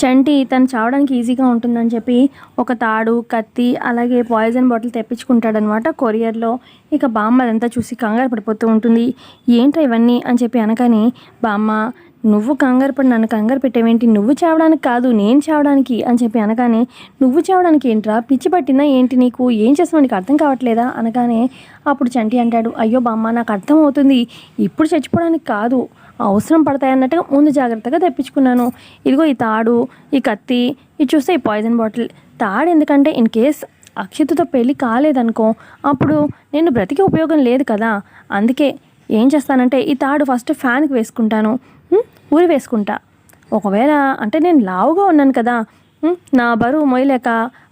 చంటి తను చావడానికి ఈజీగా ఉంటుందని చెప్పి ఒక తాడు కత్తి అలాగే పాయిజన్ బాటిల్ తెప్పించుకుంటాడనమాట కొరియర్లో. ఇక బామ్మ అదంతా చూసి కంగారు పడిపోతూ ఉంటుంది. ఏంటో ఇవన్నీ అని చెప్పి అనగానే బామ్మ నువ్వు కంగారు పడి నన్ను కంగారు పెట్టేవేంటి? నువ్వు చావడానికి కాదు నేను చావడానికి అని చెప్పి అనగానే నువ్వు చావడానికి ఏంట్రా? పిచ్చి పట్టిందా ఏంటి నీకు? ఏం చేస్తున్నావు? నీకు అర్థం కావట్లేదా? అనగానే అప్పుడు చంటి అంటాడు అయ్యో బామ్మ నాకు అర్థం అవుతుంది. ఇప్పుడు చచ్చిపోవడానికి కాదు. అవసరం పడతాయన్నట్టుగా ముందు జాగ్రత్తగా తెప్పించుకున్నాను. ఇదిగో ఈ తాడు ఈ కత్తి ఇది చూస్తే ఈ పాయిజన్ బాటిల్ తాడు ఎందుకంటే ఇన్ కేస్ అక్షితతో పెళ్ళి కాలేదనుకో అప్పుడు నేను బ్రతికి ఉపయోగం లేదు కదా. అందుకే ఏం చేస్తానంటే ఈ తాడు ఫస్ట్ ఫ్యాన్కి వేసుకుంటాను. ఊరి వేసుకుంటా ఒకవేళ అంటే నేను లావుగా ఉన్నాను కదా నా బరువు మొయ్యలేక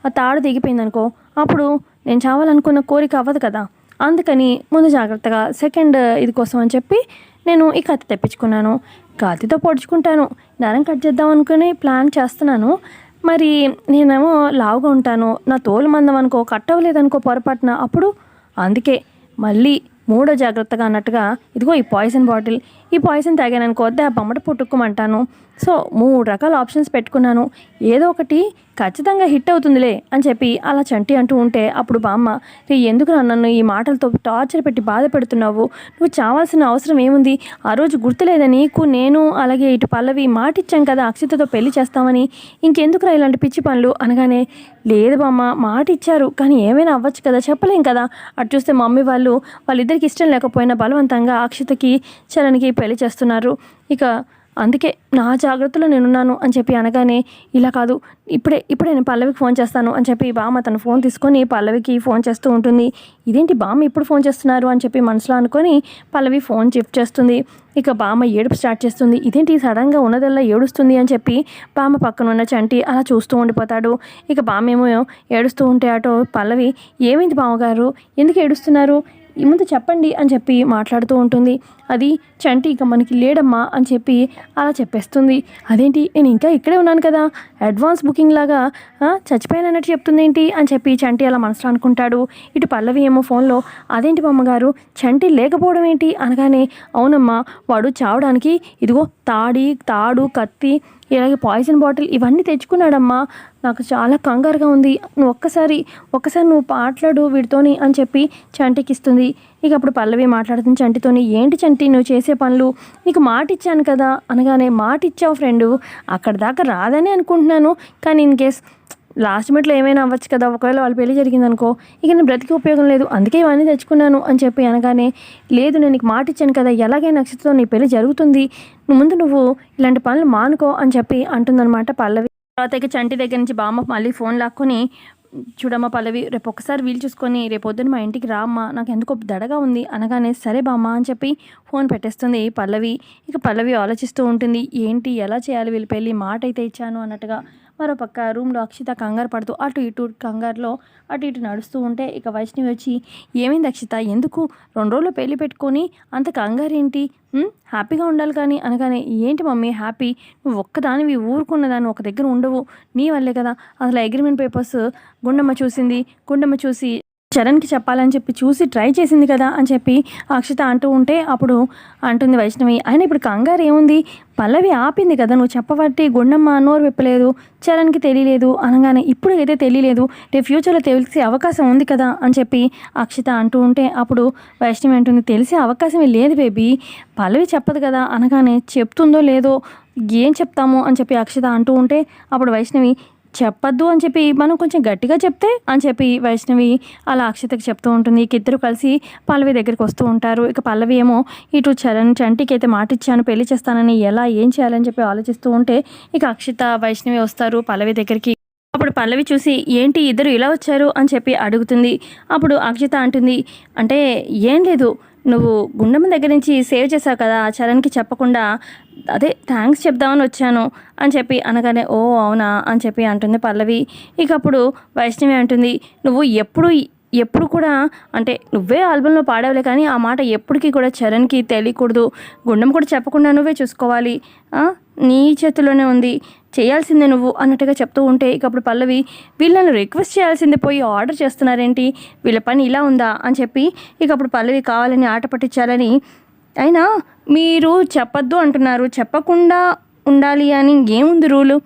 ఆ తాడు దిగిపోయిందనుకో అప్పుడు నేను చావాలనుకున్న కోరిక అవ్వదు కదా. అందుకని ముందు జాగ్రత్తగా సెకండ్ ఇది కోసం అని చెప్పి నేను ఈ కత్తి తెప్పించుకున్నాను. కత్తితో పొడుచుకుంటాను. నరం కట్ చేద్దాం అనుకుని ప్లాన్ చేస్తున్నాను. మరి నేనేమో లావుగా ఉంటాను. నా తోలు మందం అనుకో కట్ అవ్వలేదనుకో పొరపాటున అప్పుడు అందుకే మళ్ళీ మూడో జాగ్రత్తగా అన్నట్టుగా ఇదిగో ఈ పాయిజన్ బాటిల్. ఈ పాయిజన్ తాగాననుకో వద్దే ఆ బొమ్మట పుట్టుకోమంటాను. సో మూడు రకాల ఆప్షన్స్ పెట్టుకున్నాను. ఏదో ఒకటి ఖచ్చితంగా హిట్ అవుతుందిలే అని చెప్పి అలా చంటి అంటూ ఉంటే అప్పుడు బామ్మ రే ఎందుకు నన్ను ఈ మాటలతో టార్చర్ పెట్టి బాధ పెడుతున్నావు? నువ్వు చావాల్సిన అవసరం ఏముంది? ఆ రోజు గుర్తులేదా నీకు నేను అలాగే ఇటు పల్లవి మాటిచ్చాం కదా అక్షితతో పెళ్ళి చేస్తామని. ఇంకెందుకురా ఇలాంటి పిచ్చి పనులు? అనగానే లేదు బామ్మ మాట ఇచ్చారు కానీ ఏమైనా అవ్వచ్చు కదా చెప్పలేం కదా. అటు చూస్తే మమ్మీ వాళ్ళు వాళ్ళిద్దరికి ఇష్టం లేకపోయినా బలవంతంగా అక్షితకి చరణ్కి పెళ్ళి చేస్తున్నారు. ఇక అందుకే నా జాగ్రత్తలో నేనున్నాను అని చెప్పి అనగానే ఇలా కాదు ఇప్పుడే ఇప్పుడే నేను పల్లవికి ఫోన్ చేస్తాను అని చెప్పి బామ్మ తన ఫోన్ తీసుకొని పల్లవికి ఫోన్ చేస్తూ ఉంటుంది. ఇదేంటి బామ్మ ఇప్పుడు ఫోన్ చేస్తున్నారు అని చెప్పి మనసులో అనుకొని పల్లవి ఫోన్ షిఫ్ట్ చేస్తుంది. ఇక బామ్మ ఏడుపు స్టార్ట్ చేస్తుంది. ఇదేంటి సడన్గా ఉన్నదల్లా ఏడుస్తుంది అని చెప్పి బామ్మ పక్కన ఉన్న చంటి అలా చూస్తూ ఉండిపోతాడు. ఇక బామ్మ ఏమో ఏడుస్తూ ఉంటే అటో పల్లవి ఏమైంది బామ్మగారు? ఎందుకు ఏడుస్తున్నారు? ఈ ముందు చెప్పండి అని చెప్పి మాట్లాడుతూ ఉంటుంది. అది చంటి ఇక మనకి లేడమ్మా అని చెప్పి అలా చెప్పేస్తుంది. అదేంటి నేను ఇంకా ఇక్కడే ఉన్నాను కదా. అడ్వాన్స్ బుకింగ్ లాగా చచ్చిపోయానన్నట్టు చెప్తుంది ఏంటి అని చెప్పి చంటి అలా మనసులో అనుకుంటాడు. ఇటు పల్లవి ఏమో ఫోన్లో అదేంటి అమ్మగారు చంటి లేకపోవడం ఏంటి? అనగానే అవునమ్మా వాడు చావడానికి ఇదిగో తాడి తాడు కత్తి ఇలాగే పాయిజన్ బాటిల్ ఇవన్నీ తెచ్చుకున్నాడమ్మా. నాకు చాలా కంగారుగా ఉంది. నువ్వు ఒక్కసారి ఒక్కసారి నువ్వు మాట్లాడు వీడితోని అని చెప్పి చంటికి ఇస్తుంది. ఇక అప్పుడు పల్లవి మాట్లాడుతుంది చంటితోని ఏంటి చంటి? నువ్వు చేసే పనులు నీకు మాట ఇచ్చాను కదా? అనగానే మాట ఇచ్చావు ఫ్రెండు అక్కడ దాకా రాదని అనుకుంటున్నాను. కానీ ఇన్ కేస్ లాస్ట్ మినిట్లో ఏమైనా అవ్వచ్చు కదా ఒకవేళ వాళ్ళ పెళ్ళి జరిగిందనుకో ఇక నేను బ్రతికి ఉపయోగం లేదు అందుకే ఇవన్నీ తెచ్చుకున్నాను అని చెప్పి అనగానే లేదు నేను నీకు మాట ఇచ్చాను కదా ఎలాగైనా నక్షత్రంతో నీ పెళ్ళి జరుగుతుంది. నువ్వు ముందు నువ్వు ఇలాంటి పనులు మానుకో అని చెప్పి అంటుందన్నమాట పల్లవి. తర్వాత ఇక చంటి దగ్గర నుంచి బామ్మ మళ్ళీ ఫోన్ లాక్కొని చూడమ్మా పల్లవి రేపు ఒకసారి వీలు చూసుకొని రేపు పొద్దున్న మా ఇంటికి రామ్మా నాకు ఎందుకో దడగా ఉంది. అనగానే సరే బామ్మ అని చెప్పి ఫోన్ పెట్టేస్తుంది పల్లవి. ఇక పల్లవి ఆలోచిస్తూ ఉంటుంది ఏంటి ఎలా చేయాలి వీళ్ళు పెళ్ళి? మాట అయితే ఇచ్చాను అన్నట్టుగా మరో పక్క రూమ్లో అక్షిత కంగారు పడుతూ అటు ఇటు కంగారులో అటు ఇటు నడుస్తూ ఉంటే ఇక వైష్ణవి వచ్చి ఏమైంది అక్షిత? ఎందుకు? రెండు రోజులు పెళ్ళి పెట్టుకొని అంత కంగారు ఏంటి హ్యాపీగా ఉండాలి కానీ అనగానే ఏంటి మమ్మీ హ్యాపీ? నువ్వు ఒక్కదానివి ఊరుకున్నదాన్ని ఒక దగ్గర ఉండవు. నీ వల్లే కదా. అసలు అగ్రిమెంట్ పేపర్స్ గుండమ్మ చూసింది. గుండమ్మ చూసి చరణ్కి చెప్పాలని చెప్పి చూసి ట్రై చేసింది కదా అని చెప్పి అక్షిత అంటూ ఉంటే అప్పుడు అంటుంది వైష్ణవి ఆయన ఇప్పుడు కంగారు ఏముంది? పల్లవి ఆపింది కదా నువ్వు చెప్పబట్టి గుండమ్మ నోరు విప్పలేదు చరణ్కి తెలియలేదు అనగానే ఇప్పుడు అయితే తెలియలేదు రేపు ఫ్యూచర్లో తెలిసే అవకాశం ఉంది కదా అని చెప్పి అక్షిత అంటూ ఉంటే అప్పుడు వైష్ణవి అంటుంది తెలిసే అవకాశమే లేదు బేబీ పల్లవి చెప్పదు కదా అనగానే చెప్తుందో లేదో ఏం చెప్తాము? అని చెప్పి అక్షిత అంటూ ఉంటే అప్పుడు వైష్ణవి చెప్పొద్దు అని చెప్పి మనం కొంచెం గట్టిగా చెప్తే అని చెప్పి వైష్ణవి అలా అక్షతకి చెప్తూ ఉంటుంది. ఇక ఇద్దరు కలిసి పల్లవి దగ్గరికి వస్తూ ఉంటారు. ఇక పల్లవి ఏమో ఇటు చరణ్ చంటికి అయితే మాట ఇచ్చాను పెళ్ళి చేస్తానని ఎలా ఏం చేయాలని చెప్పి ఆలోచిస్తూ ఉంటే ఇక అక్షిత వైష్ణవి వస్తారు. పల్లవి దగ్గరికి అప్పుడు పల్లవి చూసి ఏంటి ఇద్దరు ఇలా వచ్చారు? అని చెప్పి అడుగుతుంది. అప్పుడు అక్షిత అంటుంది అంటే ఏం లేదు నువ్వు గుండమ్మ దగ్గర నుంచి సేవ్ చేసావు కదా చరణ్కి చెప్పకుండా అదే థ్యాంక్స్ చెప్దామని వచ్చాను అని చెప్పి అనగానే ఓ అవునా? అని చెప్పి అంటుంది పల్లవి. ఇక అప్పుడు వైష్ణవి అంటుంది నువ్వు ఎప్పుడు ఎప్పుడు కూడా అంటే నువ్వే ఆల్బంలో పాడవలే కానీ ఆ మాట ఎప్పటికీ కూడా చరణ్కి తెలియకూడదు. గుండెం కూడా చెప్పకుండా నువ్వే చూసుకోవాలి. నీ చేతిలోనే ఉంది. చేయాల్సిందే నువ్వు అన్నట్టుగా చెప్తూ ఉంటే ఇక అప్పుడు పల్లవి వీళ్ళని రిక్వెస్ట్ చేయాల్సిందే పోయి ఆర్డర్ చేస్తున్నారేంటి? వీళ్ళ పని ఇలా ఉందా? అని చెప్పి ఇకప్పుడు పల్లవి కావాలని ఆట పట్టించాలని అయినా మీరు చెప్పొద్దు అంటున్నారు. చెప్పకుండా ఉండాలి అని ఏముంది రూలు?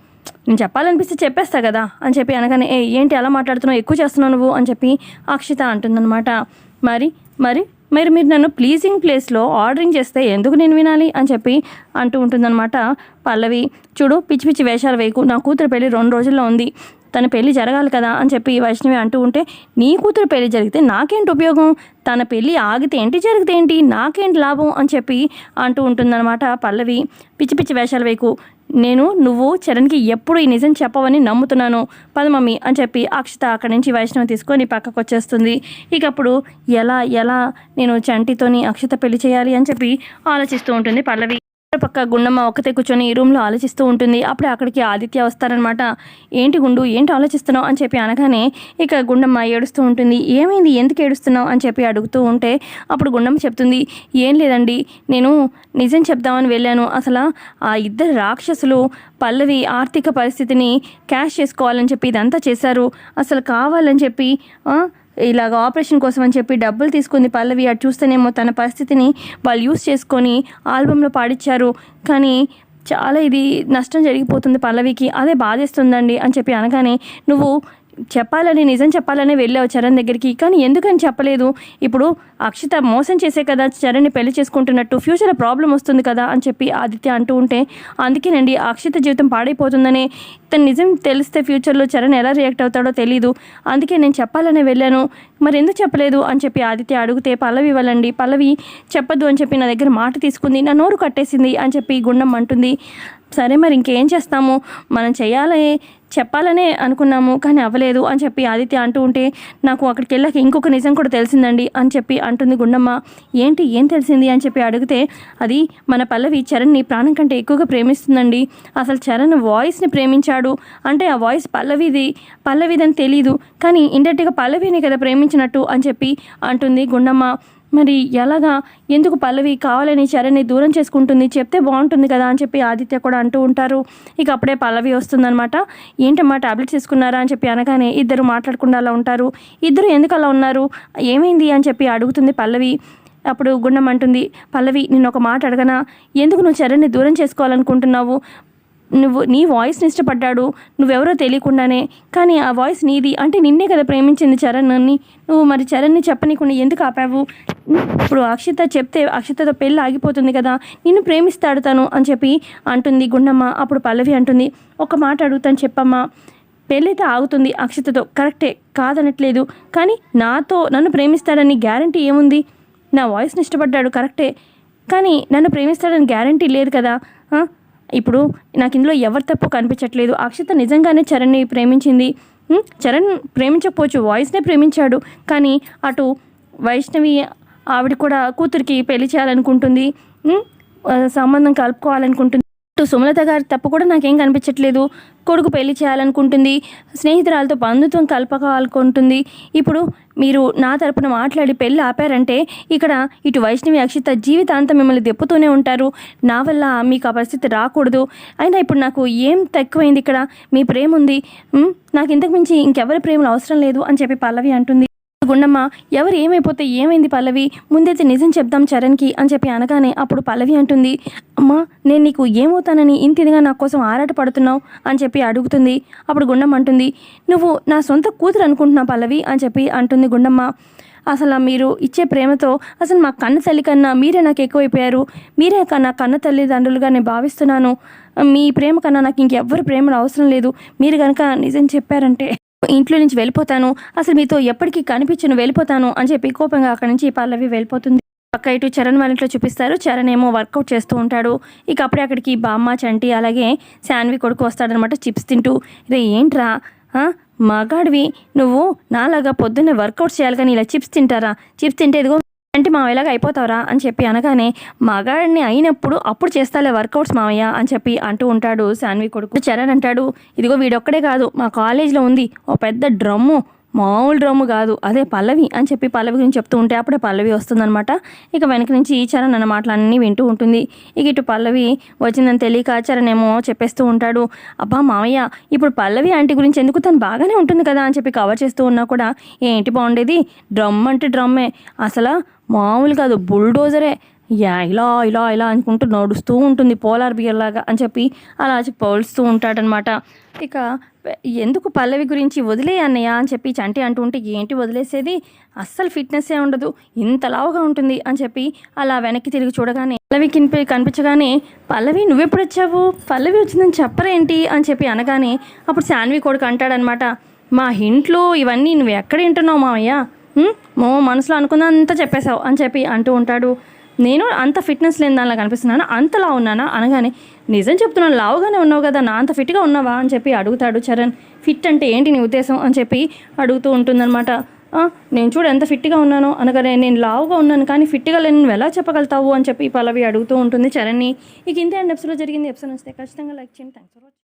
నేను చెప్పాలనిపిస్తే చెప్పేస్తా కదా? అని చెప్పి అనగానే ఏ ఏంటి అలా మాట్లాడుతున్నావు? ఎక్కువ చేస్తున్నావు నువ్వు? అని చెప్పి అక్షిత అంటుందన్నమాట. మరి మరి మరి మీరు నన్ను ప్లీజింగ్ ప్లేస్లో ఆర్డరింగ్ చేస్తే ఎందుకు నేను వినాలి అని చెప్పి అంటూ ఉంటుందన్నమాట. పల్లవి చూడు పిచ్చి పిచ్చి వేషాలు వేయకు. నా కూతురు పెళ్ళి రెండు రోజుల్లో ఉంది. తన పెళ్ళి జరగాలి కదా అని చెప్పి వైష్ణవి అంటూ ఉంటే నీ కూతురు పెళ్ళి జరిగితే నాకేంటి ఉపయోగం? తన పెళ్ళి ఆగితే ఏంటి జరిగితే ఏంటి? నాకేంటి లాభం అని చెప్పి అంటూ ఉంటుందన్నమాట పల్లవి. పిచ్చి పిచ్చి వేషాలు వేకు నేను నువ్వు చరణ్కి ఎప్పుడు ఈ నిజం చెప్పవని నమ్ముతున్నాను. పద మమ్మీ అని చెప్పి అక్షిత అక్కడి నుంచి వైష్ణవి తీసుకొని పక్కకు వచ్చేస్తుంది ఇక అప్పుడు ఎలా ఎలా నేను చంటితోని అక్షిత పెళ్ళి చేయాలి అని చెప్పి ఆలోచిస్తూ ఉంటుంది పల్లవి. పక్క గుండమ్మ ఒక్కతే కూర్చొని ఈ రూమ్లో ఆలోచిస్తూ ఉంటుంది. అప్పుడే అక్కడికి ఆదిత్య వస్తారనమాట ఏంటి గుండు ఏంటి ఆలోచిస్తున్నావు? అని చెప్పి అనగానే ఇక గుండమ్మ ఏడుస్తూ ఉంటుంది. ఏమైంది? ఎందుకు ఏడుస్తున్నావు? అని చెప్పి అడుగుతూ ఉంటే అప్పుడు గుండమ్మ చెప్తుంది. ఏం లేదండి నేను నిజం చెప్దామని వెళ్ళాను. అసలు ఆ ఇద్దరు రాక్షసులు పల్లవి ఆర్థిక పరిస్థితిని క్యాష్ చేసుకోవాలని చెప్పి ఇదంతా చేశారు. అసలు కావాలని చెప్పి ఇలాగ ఆపరేషన్ కోసం అని చెప్పి డబ్బులు తీసుకుంది పల్లవి. అటు చూస్తేనేమో తన పరిస్థితిని వాళ్ళు యూస్ చేసుకొని ఆల్బంలో పాడిచ్చారు. కానీ చాలా ఇది నష్టం జరిగిపోతుంది పల్లవికి. అదే బాధేస్తుందండి అని చెప్పి అనగానే నువ్వు చెప్పాలని నిజం చెప్పాలని వెళ్ళావు చరణ్ దగ్గరికి. కానీ ఎందుకని చెప్పలేదు? ఇప్పుడు అక్షిత మోసం చేసే కదా చరణ్ని పెళ్ళి చేసుకుంటున్నట్టు ఫ్యూచర్లో ప్రాబ్లం వస్తుంది కదా అని చెప్పి ఆదిత్య అంటూ ఉంటే అందుకేనండి అక్షిత జీవితం పాడైపోతుందనే. ఇతను నిజం తెలిస్తే ఫ్యూచర్లో చరణ్ ఎలా రియాక్ట్ అవుతాడో తెలీదు. అందుకే నేను చెప్పాలనే వెళ్ళాను. మరి ఎందుకు చెప్పలేదు? అని చెప్పి ఆదిత్య అడిగితే పల్లవి ఇవ్వాలండి. పల్లవి చెప్పద్దు అని చెప్పి నా దగ్గర మాట తీసుకుంది. నా నోరు కట్టేసింది అని చెప్పి గుండం అంటుంది. సరే మరి ఇంకేం చేస్తాము? మనం చేయాలి చెప్పాలనే అనుకున్నాము కానీ అవ్వలేదు అని చెప్పి ఆదిత్య అంటూ ఉంటే నాకు అక్కడికి వెళ్ళాక ఇంకొక నిజం కూడా తెలిసిందండి అని చెప్పి అంటుంది గుండమ్మ. ఏంటి ఏం తెలిసింది అని చెప్పి అడిగితే అది మన పల్లవి చరణ్ని ప్రాణం కంటే ఎక్కువగా ప్రేమిస్తుందండి. అసలు చరణ్ వాయిస్ని ప్రేమించాడు. అంటే ఆ వాయిస్ పల్లవిది పల్లవిదని తెలీదు. కానీ ఇండైరెక్ట్గా పల్లవిని కదా ప్రేమించినట్టు అని చెప్పి అంటుంది గుండమ్మ. మరి ఎలాగా? ఎందుకు పల్లవి కావాలని చరణ్ని దూరం చేసుకుంటుంది? చెప్తే బాగుంటుంది కదా అని చెప్పి ఆదిత్య కూడా అంటూ ఉంటారు. ఇక అప్పుడే పల్లవి వస్తుందనమాట ఏంటమ్మా టాబ్లెట్స్ తీసుకున్నారా అని చెప్పి అనగానే ఇద్దరు మాట్లాడకుండా అలా ఉంటారు. ఇద్దరు ఎందుకు అలా ఉన్నారు? ఏమైంది అని చెప్పి అడుగుతుంది పల్లవి. అప్పుడు గుండం అంటుంది పల్లవి నేను ఒక మాట అడగనా? ఎందుకు నువ్వు చరణ్ని దూరం చేసుకోవాలనుకుంటున్నావు? నువ్వు నీ వాయిస్ని ఇష్టపడ్డాడు నువ్వెవరో తెలియకుండానే. కానీ ఆ వాయిస్ నీది. అంటే నిన్నే కదా ప్రేమించింది చరణ్ని నువ్వు మరి చరణ్ని చెప్పనీకుండా ఎందుకు ఆపావు? ఇప్పుడు అక్షిత చెప్తే అక్షితతో పెళ్ళి ఆగిపోతుంది కదా. నిన్ను ప్రేమిస్తాడు తను అని చెప్పి అంటుంది గుండమ్మ. అప్పుడు పల్లవి అంటుంది ఒక మాట అడుగుతాను చెప్పమ్మా. పెళ్ళైతే ఆగుతుంది అక్షితతో. కరెక్టే కాదనట్లేదు. కానీ నాతో నన్ను ప్రేమిస్తాడని గ్యారంటీ ఏముంది? నా వాయిస్ని ఇష్టపడ్డాడు కరెక్టే. కానీ నన్ను ప్రేమిస్తాడని గ్యారంటీ లేదు కదా. ఇప్పుడు నాకు ఇందులో ఎవరి తప్పు కనిపించట్లేదు. అక్షిత నిజంగానే చరణ్ని ప్రేమించింది. చరణ్ ప్రేమించకపోవచ్చు. వాయిస్నే ప్రేమించాడు. కానీ అటు వైష్ణవి ఆవిడ కూడా కూతురికి పెళ్ళి చేయాలనుకుంటుంది. సంబంధం కలుపుకోవాలనుకుంటుంది. అటు సుమలత గారి తప్పు కూడా నాకేం కనిపించట్లేదు. కొడుకు పెళ్ళి చేయాలనుకుంటుంది. స్నేహితురాలతో బంధుత్వం కలపకాలనుకుంటుంది ఇప్పుడు మీరు నా తరపున మాట్లాడి పెళ్ళి ఆపారంటే ఇక్కడ ఇటు వైష్ణవి అక్షిత జీవితాంతం మిమ్మల్ని దెప్పుతూనే ఉంటారు. నా వల్ల మీకు ఆ పరిస్థితి రాకూడదు. అయినా ఇప్పుడు నాకు ఏం తక్కువైంది ఇక్కడ? మీ ప్రేమ ఉంది నాకు ఇంతకు మించి ఇంకెవరి ప్రేమలు అవసరం లేదు అని చెప్పి పల్లవి అంటుంది. గుండమ్మ ఎవరు ఏమైపోతే ఏమైంది పల్లవి? ముందైతే నిజం చెప్దాం చరణ్కి అని చెప్పి అనగానే అప్పుడు పల్లవి అంటుంది అమ్మా నేను నీకు ఏమవుతానని ఇంత ఇదిగా నా కోసం ఆరాట పడుతున్నావు? అని చెప్పి అడుగుతుంది. అప్పుడు గుండమ్మ అంటుంది నువ్వు నా సొంత కూతురు అనుకుంటున్నావు పల్లవి? అని చెప్పి అంటుంది గుండమ్మ అసలు మీరు ఇచ్చే ప్రేమతో అసలు మా కన్న తల్లి కన్నా మీరే నాకు ఎక్కువైపోయారు. మీరే నా కన్న తల్లిదండ్రులుగా నేను భావిస్తున్నాను. మీ ప్రేమ కన్నా నాకు ఇంకెవ్వరి ప్రేమలు అవసరం లేదు. మీరు కనుక నిజం చెప్పారంటే ఇంట్లో నుంచి వెళ్ళిపోతాను. అసలు మీతో ఎప్పటికీ కనిపించను వెళ్ళిపోతాను అని చెప్పి కోపంగా అక్కడి నుంచి పల్లవి వెళ్ళిపోతుంది. పక్క ఇటు చరణ్ వాళ్ళ ఇంట్లో చూపిస్తారు. చరణ్ ఏమో వర్కౌట్ చేస్తూ ఉంటాడు. ఇక అప్పుడే అక్కడికి బామ్మ చంటి అలాగే శాన్వి కొడుకు వస్తాడనమాట చిప్స్ తింటూ. రే ఏంట్రా? మగాడివి? నువ్వు నాలాగా పొద్దున్నే వర్కౌట్ చేయాలి కానీ ఇలా చిప్స్ తింటారా? చిప్స్ తింటే ఇదిగో అంటే మావయ్యలాగా అయిపోతావరా అని చెప్పి అనగానే మగాడిని అయినప్పుడు అప్పుడు చేస్తాలే వర్కౌట్స్ మావయ్య అని చెప్పి అంటూ ఉంటాడు శాన్వి కొడుకు. చరణ్ అంటాడు ఇదిగో వీడొక్కడే కాదు మా కాలేజీలో ఉంది ఓ పెద్ద డ్రమ్ము మామూలు డ్రమ్ము కాదు. అదే పల్లవి అని చెప్పి పల్లవి గురించి చెప్తూ ఉంటే అప్పుడే పల్లవి వస్తుందన్నమాట. ఇక వెనక నుంచి ఈ చరణ్ అన్న మాటలన్నీ వింటూ ఉంటుంది. ఇక ఇటు పల్లవి వచ్చిందని తెలియక ఆచారనేమో చెప్పేస్తూ ఉంటాడు. అబ్బా మామయ్య ఇప్పుడు పల్లవి ఆంటీ గురించి ఎందుకు తను బాగానే ఉంటుంది కదా? అని చెప్పి కవర్ చేస్తూ ఉన్నా కూడా ఏంటి బాగుండేది? డ్రమ్ అంటే డ్రమ్మే. అసలు మామూలు కాదు బుల్డోజరే. యా ఇలా ఇలా ఇలా అనుకుంటూ నడుస్తూ ఉంటుంది పోలార్ బియర్లాగా అని చెప్పి అలా పోలుస్తూ ఉంటాడనమాట. ఇక ఎందుకు పల్లవి గురించి వదిలే అన్నయ్య అని చెప్పి చంటి అంటూ ఉంటే ఏంటి వదిలేసేది? అస్సలు ఫిట్నెస్సే ఉండదు ఇంత లావుగా ఉంటుంది అని చెప్పి అలా వెనక్కి తిరిగి చూడగానే పల్లవి కనిపి కనిపించగానే పల్లవి నువ్వెప్పుడు వచ్చావు పల్లవి వచ్చిందని చెప్పరేంటి? అని చెప్పి అనగానే అప్పుడు శాన్వి కొడుకు అంటాడనమాట మా ఇంట్లో ఇవన్నీ నువ్వు ఎక్కడ వింటున్నావు మామయ్య? మో మనసులో అనుకున్నంత చెప్పేశావు అని చెప్పి అంటూ ఉంటాడు. నేను అంత ఫిట్నెస్ లేని దానిలా కనిపిస్తున్నాను? అంతలా ఉన్నానా? అనగానే నిజం చెప్తున్నాను లావుగానే ఉన్నావు కదా నా అంత ఫిట్గా ఉన్నావా? అని చెప్పి అడుగుతాడు చరణ్. ఫిట్ అంటే ఏంటి నీ ఉద్దేశం? అని చెప్పి అడుగుతూ ఉంటుందన్నమాట. నేను చూడు ఎంత ఫిట్గా ఉన్నానో. అనగానే నేను లావుగా ఉన్నాను కానీ ఫిట్గా లేని నువ్వు ఎలా చెప్పగలుగుతావు? అని చెప్పి పల్లవి అడుగుతూ ఉంటుంది చరణ్ని. ఇక ఇంతే అండ్ ఎపిసోడ్లో జరిగింది. ఎపిసోడ్ వస్తే ఖచ్చితంగా లైక్ చేయండి. Thanks for watching